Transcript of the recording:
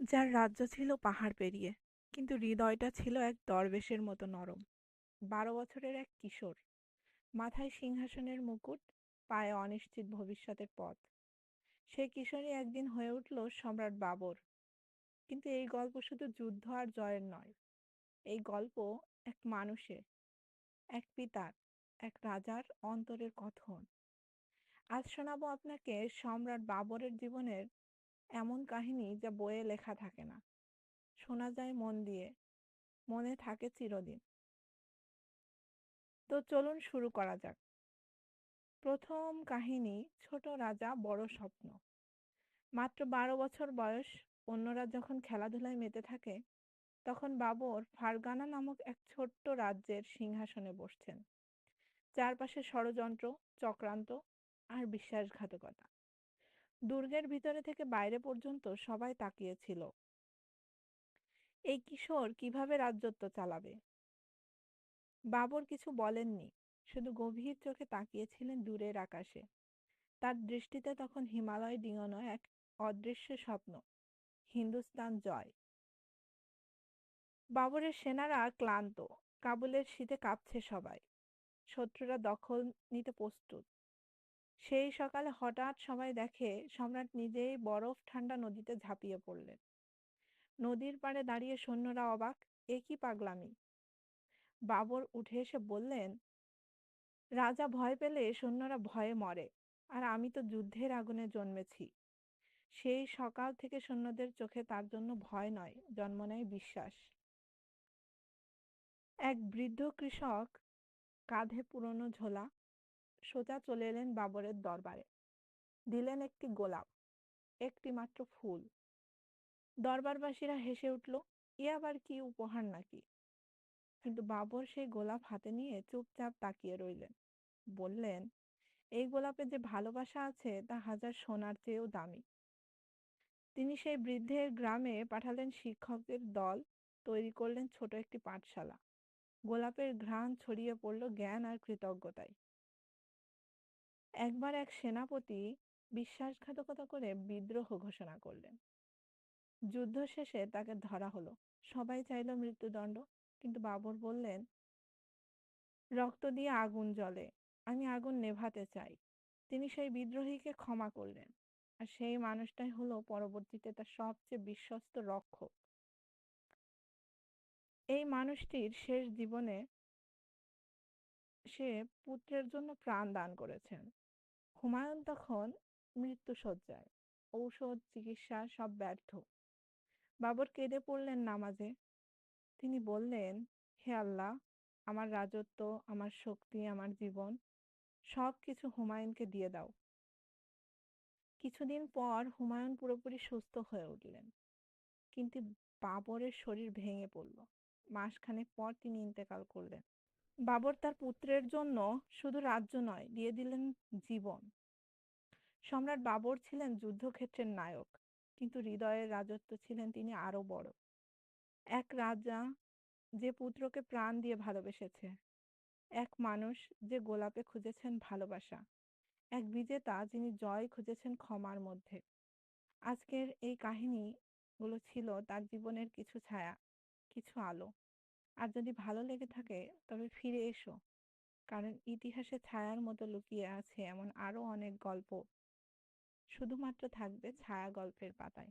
যার রাজ্য ছিল পাহাড় পেরিয়ে, কিন্তু হৃদয়টা ছিল এক দরবেশের মতো নরম। বারো বছরের এক কিশোর। মাথায় সিংহাসনের মুকুট, পায়ে অনিশ্চিত ভবিষ্যতের পথ। সে কিশোরী একদিন হয়ে উঠল সম্রাট বাবর। কিন্তু এই গল্প শুধু যুদ্ধ আর জয়ের নয়, এই গল্প এক মানুষের এক পিতার, এক রাজার অন্তরের কথন। আজ শোনাবো আপনাকে সম্রাট বাবরের জীবনের এমন কাহিনী যা বইয়ে লেখা থাকে না। শোনা যায় মন দিয়ে। মনে থাকে চিরদিন। তো চলুন শুরু করা যাক। প্রথম কাহিনী, ছোট রাজা বড় স্বপ্ন। মাত্র বারো বছর বয়স, অন্যরা যখন খেলাধুলায় মেতে থাকে, তখন বাবর ফারগানা নামক এক ছোট্ট রাজ্যের সিংহাসনে বসছেন। চারপাশে ষড়যন্ত্র, চক্রান্ত আর বিশ্বাসঘাতকতা। দুর্গের ভিতরে থেকে বাইরে পর্যন্ত সবাই তাকিয়েছিল। এই কিশোর কীভাবে রাজ্যত্ব চালাবে? বাবর কিছু বলেননি, শুধু গভীর চোখে তাকিয়েছিলেন দূরের আকাশে। তার দৃষ্টিতে তখন হিমালয় ডিঙানো এক অদৃশ্য স্বপ্ন, হিন্দুস্তান জয়। বাবরের সেনারা ক্লান্ত, কাবুলের শীতে কাঁপছে সবাই। শত্রুরা দখল নিতে প্রস্তুত। সেই সকালে হঠাৎ সবাই দেখে সম্রাট নিজেই বরফ ঠান্ডা নদীতে ঝাঁপিয়ে পড়লেন। নদীর পাড়ে দাঁড়িয়ে সৈন্যরা অবাক, এ কি পাগলামি? বাবর উঠে এসে বললেন, রাজা ভয় পেলে সৈন্যরা ভয়ে মরে, আর আমি তো যুদ্ধের আগুনে জন্মেছি। সেই সকাল থেকে সৈন্যদের চোখে তার জন্য ভয় নয়, জন্ম নেয় বিশ্বাস। এক বৃদ্ধ কৃষক কাঁধে পুরনো ঝোলা সোজা চলে এলেন বাবরের দরবারে। দিলেন একটি গোলাপ, একটি মাত্র ফুল। দরবারবাসীরা হেসে উঠল, এ আবার কি উপহার নাকি? কিন্তু বাবর সেই গোলাপ হাতে নিয়ে চুপচাপ তাকিয়ে রইলেন। বললেন, এই গোলাপে যে ভালোবাসা আছে, তা হাজার সোনার চেয়েও দামি। তিনি সেই বৃদ্ধের গ্রামে পাঠালেন শিক্ষকদের দল, তৈরি করলেন ছোট একটি পাঠশালা। গোলাপের ঘ্রাণ ছড়িয়ে পড়ল জ্ঞান আর কৃতজ্ঞতায়। একবার এক সেনাপতি বিশ্বাসঘাতকতা করে বিদ্রোহ ঘোষণা করলেন। যুদ্ধ শেষে তাকে ধরা হলো। সবাই চাইল মৃত্যুদণ্ড, কিন্তু বাবর বললেন, রক্ত দিয়ে আগুন জ্বলে, আমি আগুন নেভাতে চাই। তিনি সেই বিদ্রোহীকে ক্ষমা করলেন। আর সেই মানুষটাই হলো পরবর্তীতে তার সবচেয়ে বিশ্বস্ত রক্ষক। এই মানুষটির শেষ জীবনে সে পুত্রের জন্য প্রাণ দান করেছেন। হুমায়ুন তখন মৃত্যুশয্যায়। ঔষধ, চিকিৎসা সব ব্যর্থ। বাবর কেঁদে পড়লেন নামাজে। তিনি বললেন, হে আল্লাহ, আমার রাজত্ব, আমার শক্তি, আমার জীবন, সব কিছু হুমায়ুনকে দিয়ে দাও। কিছুদিন পর হুমায়ুন পুরোপুরি সুস্থ হয়ে উঠলেন। কিন্তু বাবরের শরীর ভেঙে পড়ল। মাসখানেক পর তিনি ইন্তেকাল করলেন। বাবর তার পুত্রের জন্য শুধু রাজ্য নয়, দিয়ে দিলেন জীবন। সম্রাট বাবর ছিলেন যুদ্ধক্ষেত্রের নায়ক, কিন্তু হৃদয়ের রাজত্ব ছিলেন তিনি আরও বড়। এক রাজা যে পুত্রকে প্রাণ দিয়ে ভালোবেসেছে, এক মানুষ যে গোলাপে খুঁজেছেন ভালোবাসা, এক বিজেতা যিনি জয় খুঁজেছেন ক্ষমার মধ্যে। আজকের এই কাহিনীগুলো ছিল তার জীবনের কিছু ছায়া, কিছু আলো। আর যদি ভালো লেগে থাকে, তবে ফিরে এসো। কারণ ইতিহাসে ছায়ার মতো লুকিয়ে আছে এমন আরও অনেক গল্প। শুধুমাত্র থাকবে ছায়া গল্পের পাতায়।